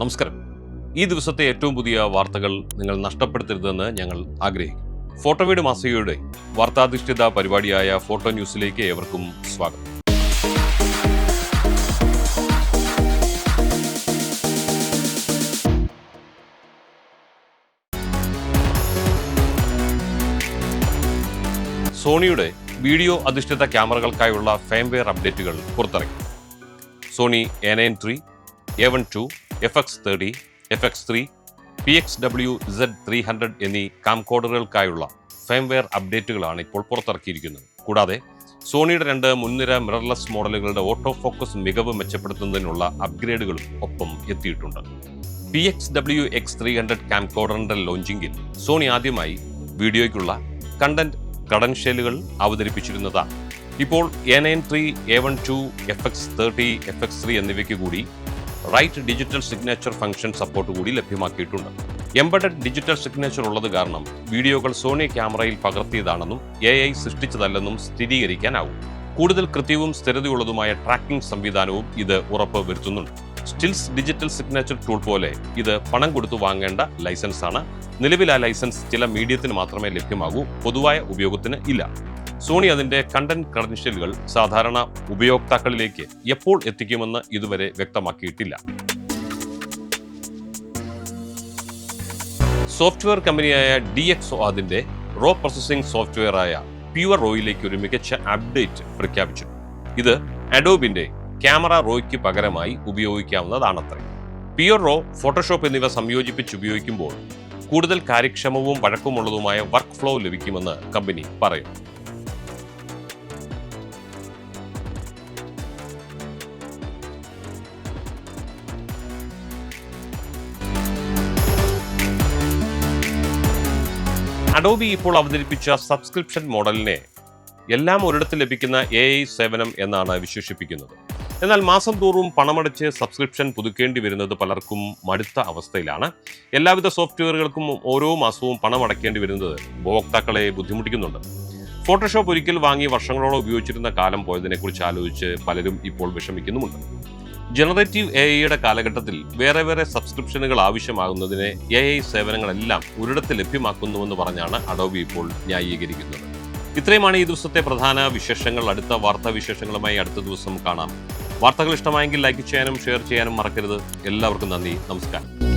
നമസ്കാരം. ഈ ദിവസത്തെ ഏറ്റവും പുതിയ വാർത്തകൾ നിങ്ങൾ നഷ്ടപ്പെടുത്തരുതെന്ന് ഞങ്ങൾ ആഗ്രഹിക്കും. ഫോട്ടോവീട് മാസികയുടെ വാർത്താധിഷ്ഠിത പരിപാടിയായ ഫോട്ടോ ന്യൂസിലേക്ക് ഏവർക്കും സ്വാഗതം. സോണിയുടെ വീഡിയോ അധിഷ്ഠിത ക്യാമറകൾക്കായുള്ള ഫേംവെയർ അപ്ഡേറ്റുകൾ പുറത്തിറക്കി Sony A nine three A one two F X thirty F X three P X W three hundred എന്നീ കാംകോഡറുകൾക്കായുള്ള ഫേംവെയർ അപ്ഡേറ്റുകളാണ് ഇപ്പോൾ പുറത്തിറക്കിയിരിക്കുന്നത്. കൂടാതെ സോണിയുടെ രണ്ട് മുൻനിര മിറർലെസ് മോഡലുകളുടെ ഓട്ടോ ഫോക്കസ് മികവ് മെച്ചപ്പെടുത്തുന്നതിനുള്ള അപ്ഗ്രേഡുകളും ഒപ്പം എത്തിയിട്ടുണ്ട്. P X W X three hundred കാംകോഡറിന്റെ ലോഞ്ചിങ്ങിൽ സോണി ആദ്യമായി വീഡിയോയ്ക്കുള്ള കണ്ടന്റ് കടൻഷേലുകൾ അവതരിപ്പിച്ചിരുന്നതാണ് ഇപ്പോൾ A nine three A one two F X thirty F X three എന്നിവയ്ക്ക് കൂടി right digital signature function support കൂടി ലഭ്യമാക്കിയിട്ടുണ്ട്. എംബഡഡ് ഡിജിറ്റൽ സിഗ്നേച്ചർ ഉള്ളത് കാരണം വീഡിയോകൾ സോണി ക്യാമറയിൽ പകർത്തിയതാണെന്നും എ ഐ സൃഷ്ടിച്ചതല്ലെന്നും സ്ഥിരീകരിക്കാനാവും. കൂടുതൽ കൃത്യവും സ്ഥിരതയുള്ളതുമായ ട്രാക്കിംഗ് സംവിധാനവും ഇത് ഉറപ്പ് വരുത്തുന്നുണ്ട് സ്റ്റിൽസ് ഡിജിറ്റൽ സിഗ്നേച്ചർ ടൂൾ പോലെ ഇത് പണം കൊടുത്തു വാങ്ങേണ്ട ലൈസൻസ് ആണ്. നിലവിൽ ആ ലൈസൻസ് ചില മീഡിയത്തിന് മാത്രമേ ലഭ്യമാകൂ. പൊതുവായ ഉപയോഗത്തിന് ഇല്ല. സോണി അതിന്റെ കണ്ടന്റ് ക്രെഡൻഷ്യലുകൾ സാധാരണ ഉപയോക്താക്കളിലേക്ക് എപ്പോൾ എത്തിക്കുമെന്ന് ഇതുവരെ വ്യക്തമാക്കിയിട്ടില്ല. സോഫ്റ്റ്വെയർ കമ്പനിയായ ഡി എക്സ് അതിന്റെ റോ പ്രോസസ്സിംഗ് സോഫ്റ്റ്വെയറായ പ്യുവർ റോയിലേക്ക് ഒരു മികച്ച അപ്ഡേറ്റ് പ്രഖ്യാപിച്ചു ഇത് അഡോബിന്റെ ക്യാമറ റോയ്ക്ക് പകരമായി ഉപയോഗിക്കാവുന്നതാണത്രേ. പ്യുവർ റോ ഫോട്ടോഷോപ്പ് എന്നിവ സംയോജിപ്പിച്ച് ഉപയോഗിക്കുമ്പോൾ കൂടുതൽ കാര്യക്ഷമവും വഴക്കമുള്ളതുമായ വർക്ക് ഫ്ലോ ലഭിക്കുമെന്ന് കമ്പനി പറയുന്നു. അഡോബി ഇപ്പോൾ അവതരിപ്പിച്ച സബ്സ്ക്രിപ്ഷൻ മോഡലിനെ എല്ലാം ഒരിടത്ത് ലഭിക്കുന്ന എ ഐ സേവനം എന്നാണ് വിശേഷിപ്പിക്കുന്നത്. എന്നാൽ മാസം തോറും പണമടച്ച് സബ്സ്ക്രിപ്ഷൻ പുതുക്കേണ്ടി വരുന്നത് പലർക്കും മടുത്ത അവസ്ഥയിലാണ്. എല്ലാവിധ സോഫ്റ്റ്വെയറുകൾക്കും ഓരോ മാസവും പണം അടയ്ക്കേണ്ടി വരുന്നത് ഉപഭോക്താക്കളെ ബുദ്ധിമുട്ടിക്കുന്നുണ്ട്. ഫോട്ടോഷോപ്പ് ഒരിക്കൽ വാങ്ങി വർഷങ്ങളോളം ഉപയോഗിച്ചിരുന്ന കാലം പോയതിനെക്കുറിച്ച് ആലോചിച്ച് പലരും ഇപ്പോൾ വിഷമിക്കുന്നുമുണ്ട്. ജനറേറ്റീവ് എ ഐയുടെ കാലഘട്ടത്തിൽ വേറെ വേറെ സബ്സ്ക്രിപ്ഷനുകൾ ആവശ്യമാകുന്നതിന് എ ഐ സേവനങ്ങളെല്ലാം ഒരിടത്ത് ലഭ്യമാക്കുന്നുവെന്ന് പറഞ്ഞാണ് അഡോബി ഇപ്പോൾ ന്യായീകരിക്കുന്നത്. ഇത്രയുമാണ് ഈ ദിവസത്തെ പ്രധാന വിശേഷങ്ങൾ. അടുത്ത വാർത്താ വിശേഷങ്ങളുമായി അടുത്ത ദിവസം കാണാം. വാർത്തകൾ ഇഷ്ടമായെങ്കിൽ ലൈക്ക് ചെയ്യാനും ഷെയർ ചെയ്യാനും മറക്കരുത്. എല്ലാവർക്കും നന്ദി. നമസ്കാരം.